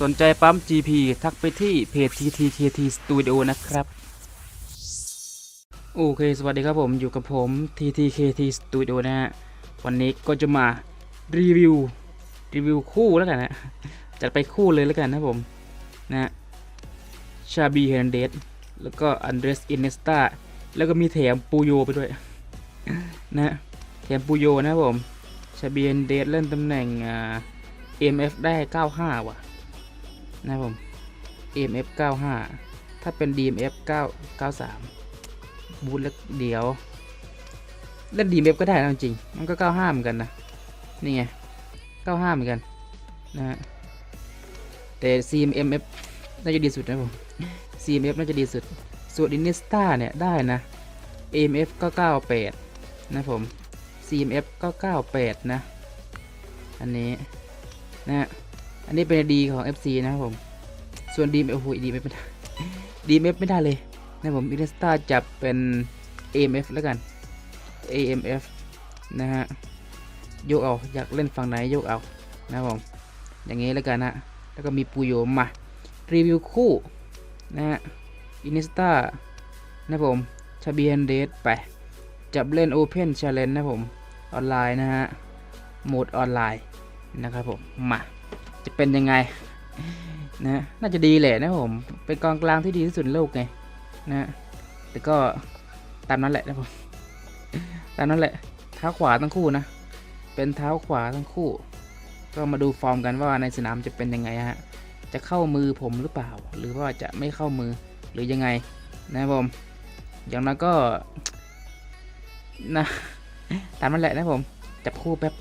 สนใจปั๊ม GP ทักไปที่เพจ TTKT Studio นะครับ โอเค สวัสดีครับผมอยู่กับผม TTKT Studio นะฮะ วันนี้ก็จะมารีวิว รีวิวคู่แล้วกันนะจัดไปคู่เลยแล้วกันนะผม นะฮะชาบีเฮนเดสแล้วก็อันเดรสอินเนสตาแล้วก็มีแถมปูโยไปด้วย นะแถมปูโยนะครับผมชาบีเฮนเดสเล่นตำแหน่งอ่า MF ได้ 95 ว่ะ นะครับผม EMF 95 ถ้าเป็น DMF 9 93 บูทแล้วเดี๋ยว เล่น DMF ก็ได้นะจริง มันก็ 95 เหมือนกันนะ นี่ไง 95 เหมือนกัน นะฮะ แต่ CMF น่าจะดีสุดนะผม CMF น่าจะดีสุด ส่วน Inista เนี่ย ได้นะ AMF ก็ 98 นะผม CMF ก็ 98 นะ อันนี้ นะฮะ อันนี้เป็นดีของ FC นะครับผม ส่วนดีมโอ้โหดีไม่ได้ดีเอฟไม่ได้เลยนะผมอินสตาจับเป็น AMF แล้วกัน AMF นะฮะโยกเอาอยากเล่นฝั่งไหนโยกเอานะครับผมอย่างงี้แล้วกันนะแล้วก็มีปูโยมารีวิวคู่นะฮะอินสตานะผมชาบีฮันเดสไปจับเล่น Open Challenge นะผม ออนไลน์นะฮะโหมดออนไลน์นะครับผมมา จะเป็นยังไงนะน่าจะดีแหละนะผม เป็นกองกลางที่ดีที่สุดในโลกไงนะแต่ก็ตามนั้นแหละนะผมตามนั้นแหละเท้าขวาทั้งคู่นะ เป็นเท้าขวาทั้งคู่ ก็มาดูฟอร์มกันว่าในสนามจะเป็นยังไงฮะจะเข้ามือผมหรือเปล่า หรือว่าจะไม่เข้ามือหรือยังไงนะผมอย่างนั้นก็นะตามนั้นแหละนะผมจับคู่แป๊บ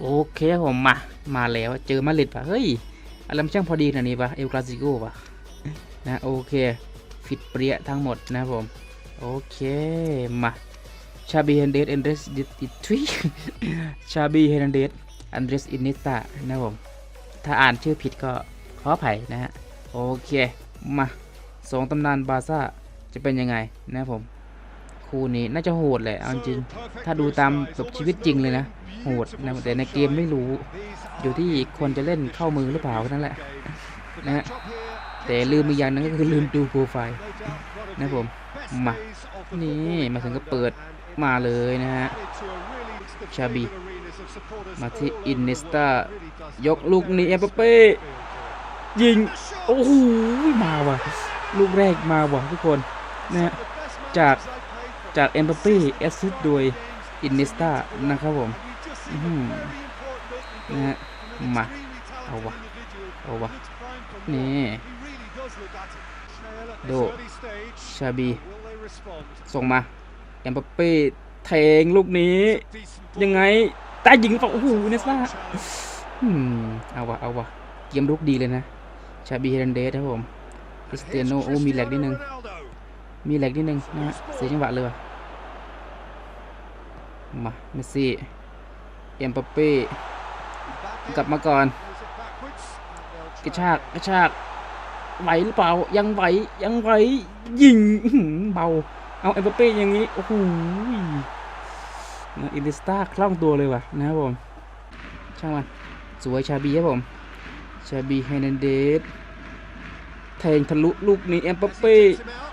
โอเคผมมา มาแล้วเจอมาดริดปะเฮ้ยอะไรมันช่างพอดีนานี้ปะเอลคลาสิโกปะนะโอเคฟิตเปรี้ยทั้งหมดนะผม โอเค มาชาบีเฮนเดสเอนเดรสดิทวีชาบีเฮนเดสอันเดรสอินิตานะผม ถ้าอ่านชื่อผิดก็ขออภัยนะฮะ โอเค มาสองตำนานบาซ่าจะเป็นยังไงนะผม คู่นี้น่าจะโหดแหละเอาจริง ถ้าดูตามแบบชีวิตจริงเลยนะ โหดนะแต่ในเกมไม่รู้ อยู่ที่คนจะเล่นเข้ามือหรือเปล่านั่นแหละนะฮะแต่ลืมอีกอย่างนึงก็คือลืมดูโปรไฟล์นะผมมานี่มาถึงก็เปิดมาเลยนะฮะชาบีมาที่อินเนสตายกลูกนี้เอ็มบัปเป้ยิง โอ้โหมาว่ะ ลูกแรกมาว่ะทุกคนนะฮะจากจากเอ็มบัปเป้แอสซิสต์โดยอินเนสตานะครับผม นะฮะมาเอาวะเอาวะนี่โดชาบี ส่งมาเอ็มบัปเป้แทงลูกนี้ ยังไงตายิงเปล่าโอ้โหเนสตาอืมเอาวะเอาวะเกมรุกดีเลยนะ ชาบีเฮเรนเดสครับผมคริสเตียโนโอ้มีแหลกนิดนึง มีแหลกนิดนึงนะฮะเสียจังหวะเลยมาเมสซี่ อ็มบัปเป้กลับมาก่อนกระชากกระชากไหวหรือเปล่ายังไหวยังไหวยิงเบาเอาเอ็มบัปเป้อย่างนี้โอ้โหนะอินดิสตาคล่องตัวเลยว่ะนะครับผมช่างมันสวยชาบีครับผมชาบีเฮเนนเดสแทงทะลุลูกนี้เอ็มปเป้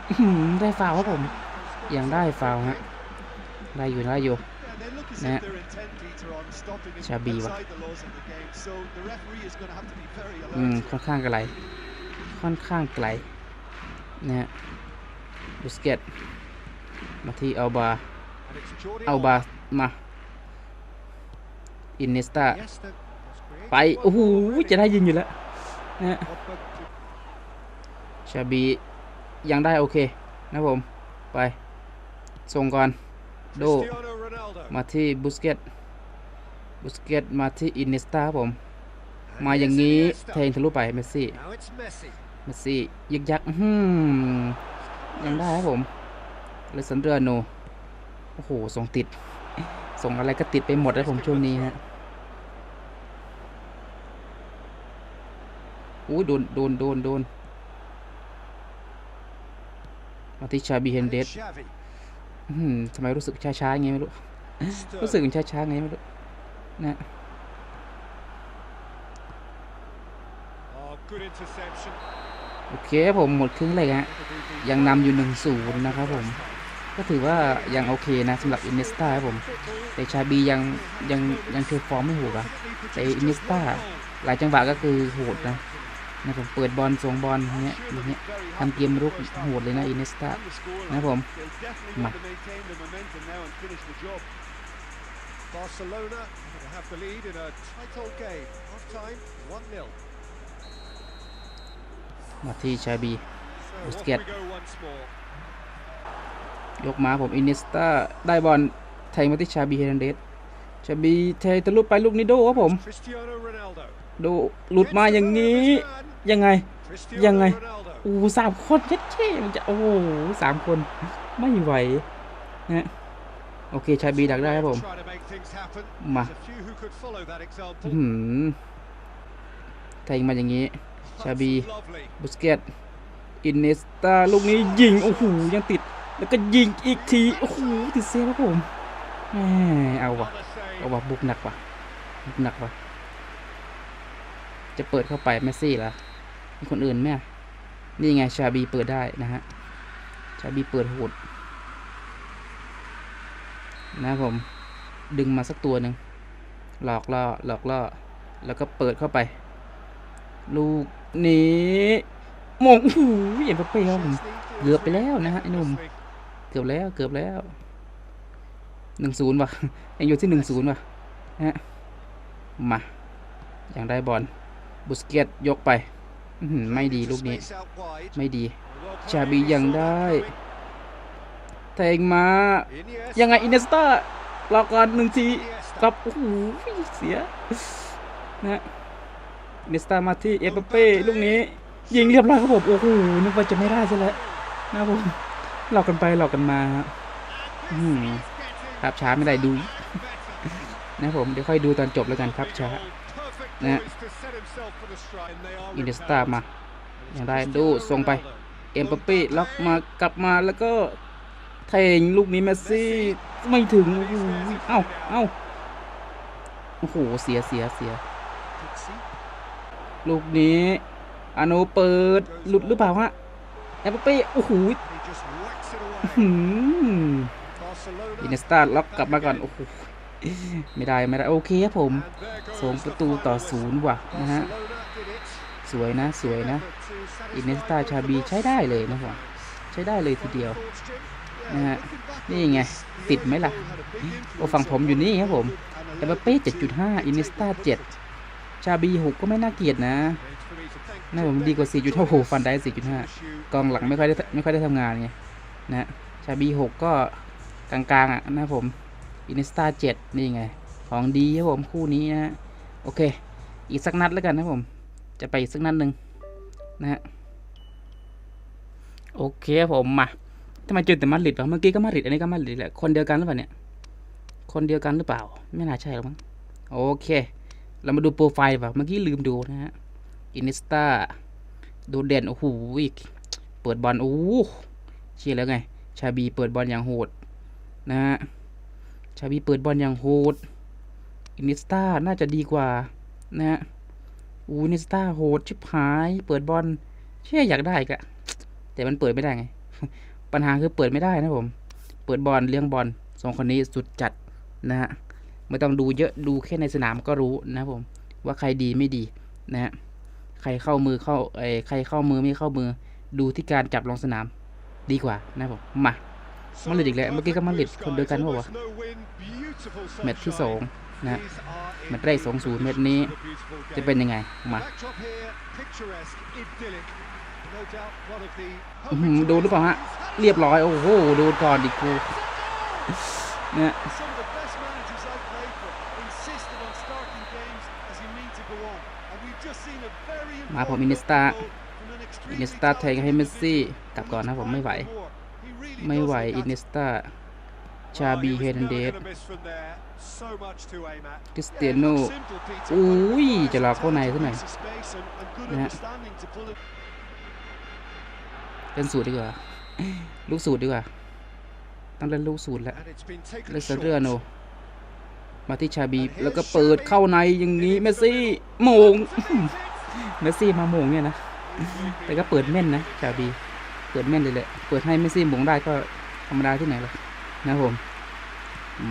อื้ได้ฟาวครับผมยังได้ฟาวฮะได้อยู่ได้อยู่ นะฮะชาบีวะอืม ค่อนข้างไกล ค่อนข้างไกล นะฮะบุสเกตมาที่อัลบาอัลบามา อินเนสตาไป โอ้โห จะได้ยิงอยู่แล้วนะฮะชาบียังได้โอเค นะผม ไป ส่งก่อน โด มาที่บุสเกตบุสเกตมาที่อินเนสตาครับผม มาอย่างนี้แทงทะลุไปเมสซี่เมสซี่ยึกยักอื้อหือยังได้ครับผมเลซันเดอร์โนโอ้โหส่งติด ส่งอะไรก็ติดไปหมดแล้วผมช่วงนี้ฮะอู้โดนโดนโดนโดนมาที่ชาบีเฮนเดสอื้อหือทำไมรู้สึกช้าๆไงไม่รู้ รู้สึกมันช้าๆไงไม่รู้นะ good interception. โอเคครับผมหมดครึ่งแรกฮะยังนำอยู่1นศูนย์นะครับผม ก็ถือว่ายังโอเคนะสำหรับอินเนสตาครับผม แต่ชาบียังยังยังเทอร์ฟอร์มไม่โหดอะแต่อินเนสตาหลายจังหวะก็คือโหดนะ นะผมเปิดบอลส่งบอลอย่างเงี้ยอย่างเงี้ยทำเกมรุกโหดเลยนะอินเนสตานะครับผม They'll definitely Ma. want to maintain the momentum now and finish the job. Barcelona will have the lead in a tight old game. Half time, 1 0. มาที่ชาบี So off we Busquets. go once more. ยกมาผมอินเนสตาได้บอลแทงมาที่ชาบีเฮรันเดสชาบีแทงทะลุไปลูกนี้โดครับผม Cristiano Ronaldo. โดหลุดมาอย่างนี้ ยังไง Cristiano ยังไง? Ronaldo. โอ้โหสามคนเย็ดเช่มันจะโอ้โหสามคนไม่ไหวนะโอเคชาบีดักได้ครับผม Trying to make things happen. Ma. There's a few who could follow that อื้อ example. หือแทงมาอย่างนี้ ชาบี That's lovely. บุสเกตอินเนสตาลูกนี้ยิง โอ้โห ยังติด แล้วก็ยิงอีกที โอ้โห ติดเซฟครับผมแหมเอาวะ What a save. เอาวะบุกหนักว่ะบุกหนักว่ะจะเปิดเข้าไป แมสซี่เหรอ มีคนอื่นไหมนี่ไงชาบีเปิดได้นะฮะ ชาบีเปิดโหดนะครับผม ดึงมาสักตัวหนึ่งหลอกล่อหลอกล่อ แล้วก็เปิดเข้าไป ลูกนี้มงโอ้โหเอ็มบัปเป้ครับผมเกือบไปแล้วนะฮะไอ้หนุ่ม เกือบแล้ว เกือบแล้วหนึ่งศูนย์ว่ะยังอยู่ที่หนึ่งศูนย์ว่ะนะฮะมา อย่างได้บอลบุสเกตยกไป ไม่ดีลูกนี้ Space out wide. ไม่ดี Well ชาบียังได้แทงมา Iniesta. ยังไงอินเนสตารอก่อนหนึ่งที Iniesta. ครับโอ้โหเสียนะฮะอินเนสตามาที่เอเปเป้ลูกนี้ ยิงเรียบร้อยครับผมโอ้โหนึกว่าจะไม่ได้ซะแล้วนะครับผมหลอกกันไปหลอกกันมาครับอื้อหือครับช้าไม่ได้ดู นะครับผมเดี๋ยวค่อยดูตอนจบแล้วกันครับช้า Perfect Nè. Poise to set himself for the strike. And they are อินเดสตา rebounded. มาอย่างได้ดูส่งไป เอ็มบัปเป้ล็อกมากลับมาแล้วก็แทงลูกนี้แมสซี่ไม่ถึงโอ้โหเอ้าเอ้าโอ้โห เสียเสียเสีย ลูกนี้อาโนเปิด หลุดหรือเปล่าฮะเอ็มบัปเป้โอ้โห He just whacks it away. หืม Barcelona. อินเนสตาล็อกกลับมาก่อน โอ้โห ไม่ได้ไม่ได้โอเคครับผมสองประตูต่อศูนย์ว่ะนะฮะสวยนะสวยนะอินเนสตาชาบีใช้ได้เลยนะครับใช้ได้เลยทีเดียวนะฮะนี่ไง ติดไหมล่ะ โอ้ฝั่งผมอยู่นี่ครับผมเอ็ม allowed บัปเป้ them to 7.5อินเนสตา take the 7ชาบี6ก็ไม่น่าเกลียดนะน่าผมดีกว่า Begley 4.5โอ้โหฟันได้ to wish 4.5 you กองหลังไม่ค่อยได้ไม่ค่อยได้ทำงานไงนะชาบี6ก็กลางๆอะนะผม อินเนสตา7นี่ไง ของดีครับผมคู่นี้นะฮะโอเค อีกสักนัดแล้วกันนะผม จะไปอีกสักนัดหนึ่งนะฮะโอเคผมมาทำไมเจอแต่มาดริดวะเมื่อกี้ก็มาดริดอันนี้ก็มาดริดแหละคนเดียวกันหรือเปล่าเนี่ยคนเดียวกันหรือเปล่า ไม่น่าใช่หรอกมั้งโอเค เรามาดูโปรไฟล์แบบเมื่อกี้ลืมดูนะฮะอินเนสตาโดดเด่นโอ้โหเปิดบอลโอ้เชียร์แล้วไง ชาบีเปิดบอลอย่างโหดนะฮะ ชาบีเปิดบอลอย่างโหดอินเนสตาน่าจะดีกว่า นะฮะอูอินเนสตาโหดชิบหาย เปิดบอลเชื่ออยากได้กะแต่มันเปิดไม่ได้ไง ปัญหาคือเปิดไม่ได้นะผม เปิดบอลเลี้ยงบอลสองคนนี้สุดจัดนะฮะไม่ต้องดูเยอะดูแค่ในสนามก็รู้นะผม ว่าใครดีไม่ดีนะฮะใครเข้ามือเข้าเอ้ใครเข้ามือไม่เข้ามือ ดูที่การจับลงสนามดีกว่านะผมมา มาลิดอีกแล้ว เมื่อกี้ก็มาลิดคนเดียวกันว่าวะแม็ดที่สองนะเม็ดแรกสองศูนย์เม็ดนี้จะเป็นยังไง มาดูหรือเปล่าฮะ เรียบร้อย โอ้โห ดูก่อนดิกูเนี่ยมาผมอินเสตาอินเนสตาแทงให้เมสซี่ กลับก่อนนะผมไม่ไหว ไม่ does ไหว look อินเน at- สตาชาบี Well, เฮ he was เดนเด never ส gonna miss from there. So much to aim at. คริสเตียโน Yeah, it looks simple, Peter, อุ้ย but จะหลอกเข้าในซะหน่อย requires a space and- and good นะฮะ understanding to pull it เล่นสูตรดีกว่า ลูกสูตรดีกว่า ต้องเล่นลูกสูตรแล้ว And it's been taken เล่นเซ short. เรือโนมาที่ชาบี แล้วก็เปิดเข้าในอย่างนี้เมสซี่โมงเมสซี่มาโมงเนี่ยนะ แต่ก็เปิดแม่นนะชาบี เปิดแม่นเลยแหละ เปิดให้เมสซี่หมงได้ก็ธรรมดาที่ไหนล่ะนะครับผม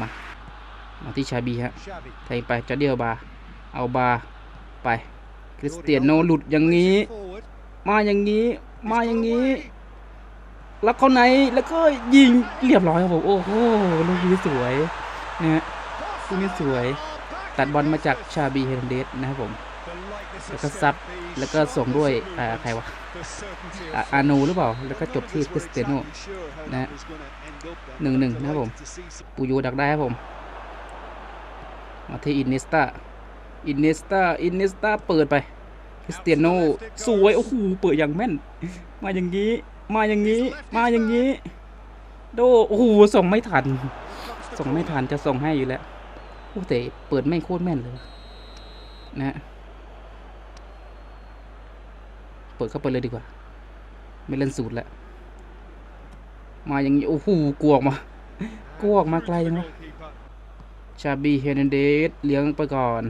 มามาที่ชาบีฮะ Xavi. แทงไปจอร์เดียลบา เอาบาไป คริสเตียโนหลุดอย่างนี้ Plays it forward. มาอย่างนี้ มาอย่างนี้นี้แล้วเข้าในแล้วก็ยิงเรียบร้อยครับผมโอ้โหลูกนี้สวยนะฮะลูกนี้สวย ตัดบอลมาจากชาบีเฮรนเดสนะครับผม แล้วก็ซับแล้วก็ส่งด้วยอ่าใครวะอาอาโนหรือเปล่า แล้วก็จบที่คริสเตโนนะหนึ่งหนึ่งนะครับผมปูยูดักได้ครับผมมาที่อินเนสตาอินเนสตาอินเนสตาเปิดไปคริสเตียโนสวยโอ้โหเปิดอย่างแม่น มาอย่างนี้ มาอย่างนี้ มาอย่างนี้ โดโอ้โหส่งไม่ทัน ส่งไม่ทันจะส่งให้อยู่แล้วโอ้แต่เปิดไม่โคตรแม่นเลยนะฮะ เปิดเข้าไปเลยดีกว่า ไม่เล่นสูตรแล้วมาอย่างนี้ โอ้โหกลัวออกมากลัวออกมาไกลจังวะชาบีเฮนเดสเลี้ยงไปก่อน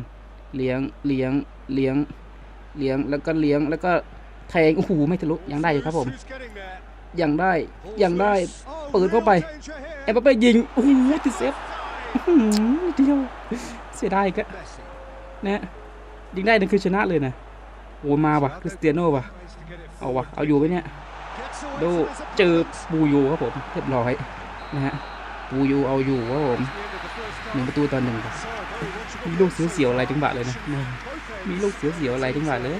เลี้ยงเลี้ยงเลี้ยงเลี้ยงแล้วก็เลี้ยงแล้วก็แทงโอ้โหไม่ทะลุยังได้อยู่ครับผมยังได้ยังได้เปิดเข้าไปเอ็มบัปเป้ยิงโอ้โหติดเซฟเดียวเสียดายก็นะยิงได้นั่นคือชนะเลยนะ โอ้มาว่ะคริสเตียโน่ว่ะเอาว่ะเอาอยู่ไหมเนี่ยโดเจอปูยูครับผมเรียบร้อยนะฮะปูยูเอาอยู่ครับผมหนึ่งประตูต่อหนึ่งครับมีลูกเสียวๆอะไรจังหวะเลยนะมีลูกเสียวๆอะไรจังหวะเลย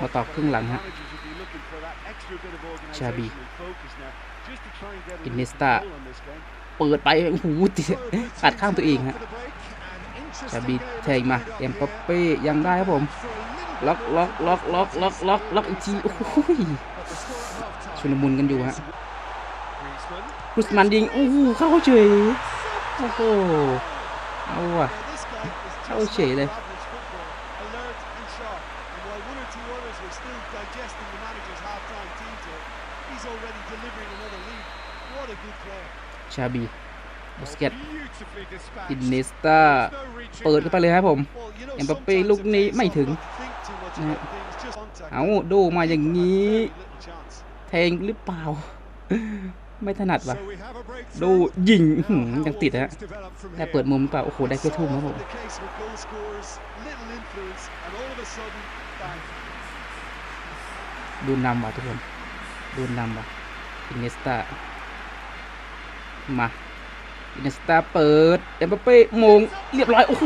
มาต่อครึ่งหลังฮะชาบีอินเนสตาเปิดไปโอ้โหอัดข้างตัวเองฮะ ชาบีแทงมาเอ็มปัปเป้ยังได้ครับผมล็อกล็อกล็อกล็อกล็อกล็อกล็อกอีกทีโอ้โหชุลมุนกันอยู่ฮะครุสมันยิงโอ้โหเข้าเฉยโอ้โหเอาว่ะเข้าเฉยเลยชาบี บุสเกตอินเนสตาเปิดเข้าไปเลยครับผม เอ็มบัปเป้ลูกนี้ไม่ถึงนะฮะเอาโดมาอย่างนี้แทงหรือเปล่า ไม่ถนัดว่ะโดยิงยังติดฮะแต่เปิดมุมหรือเปล่า โอ้โห ได้แค่ทุ่มครับผมดูนำว่ะทุกคน ดูนำว่ะอินเนสตามา อินเนสตาเปิดเอ็มบัปเป้มงเรียบร้อย โอ้โห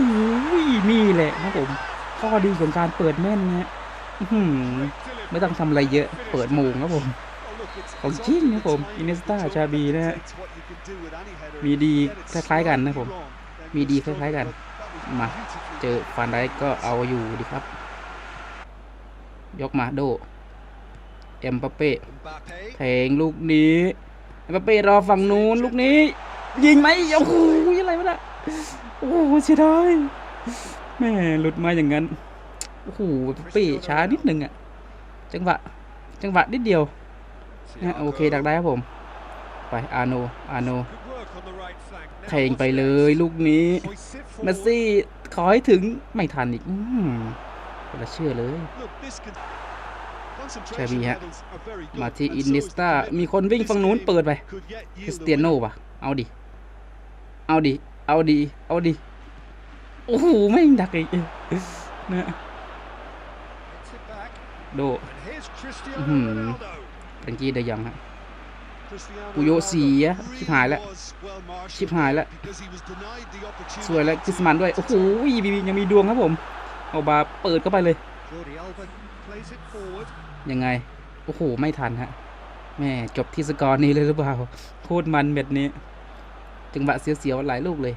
นี่แหละครับผม ข้อดีของการเปิดแม่นนะอื้อหือไม่ต้องทำอะไรเยอะเปิดมงครับผมของจริงครับผมอินเนสตาชาบีนะฮะมีดีคล้ายๆกันนะผม มีดีคล้ายๆกัน มาเจอฟานไดก็เอาอยู่ดีครับ ยกมาโด เอ็มบัปเป้แทงลูกนี้ เอ็มบัปเป้รอฝั่งนู้นลูกนี้ ยิงไหมโอ้โหอะไรวะน่ะโอ้โหเสียดายแม่หลุดมาอย่างนั้นโอ้โหเอ็มบัปเป้ช้านิดนึงอะจังหวะจังหวะนิดเดียวนะโอเคดักได้ครับผม ไปอาโนอาโนแทงไปเลยลูกนี้เมสซี่ขอให้ถึงไม่ทันอีกอืมคนละเชื่อเลยชาบีฮะมาที่อินเนสตามีคนวิ่งฝั่งนู้นเปิดไปคริสเตียโน่ว่ะเอาดิ เอาดิเอาดิเอาดิโอ้โหไม่งดักอีกนะโดหือตังกี้เดยังฮะปุโยเสียชิบหายแล้ว ชิบหายแล้ว สวยแล้ววคริสมันด้วย โอ้โหบีบียังมีดวงครับผม เอาบาเปิดเข้าไปเลย ยังไง โอ้โห ไม่ทันฮะ แม่จบที่สกอร์นี้เลยหรือเปล่า โคตรมันเม็ดนี้ จังหวะเสียวๆหลายลูกเลย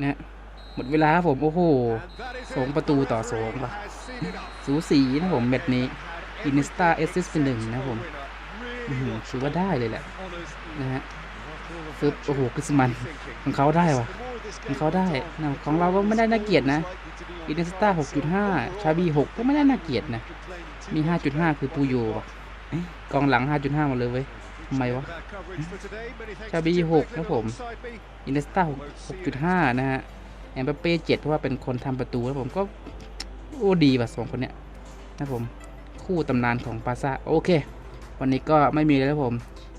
นะฮะหมดเวลาผมโอ้โหสองประตูต่อสองป่ะสูสีนะผมเม็ดนี้อินสตาเอสซิสเป็นหนึ่งนะผมถือว่าได้เลยแหละนะฮะฟึบโอ้โหคริสมันของเขาได้ว่ะของเขาได้นะของเราก็ไม่ได้น่าเกลียดนะอินสตา6.5ชาบี6ก็ไม่ได้น่าเกลียดนะ มี5.5คือปูโยว่ะเอ้ยกองหลัง5.5หมดเลยเว้ย ทำไมวะชาบี6นะผมอินสตา6.5นะฮะแอมเปเป้เจ็ดเพราะว่าเป็นคนทำประตูแล้วผมก็ โอ้ดีว่ะสองคนเนี้ยนะผมคู่ตำนานของปาซ่าโอเค วันนี้ก็ไม่มีแล้วครับผม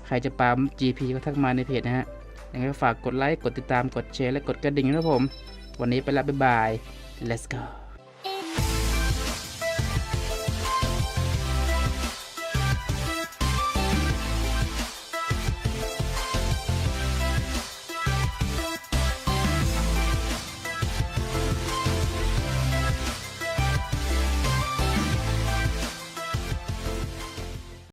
ใครจะปาม GP ก็ทักมาในเพจนะฮะยังไงก็ฝากกดไลค์ กดติดตามกดแชร์และกดกระดิ่งนะครับผม วันนี้ไปละบ๊ายบาย let's go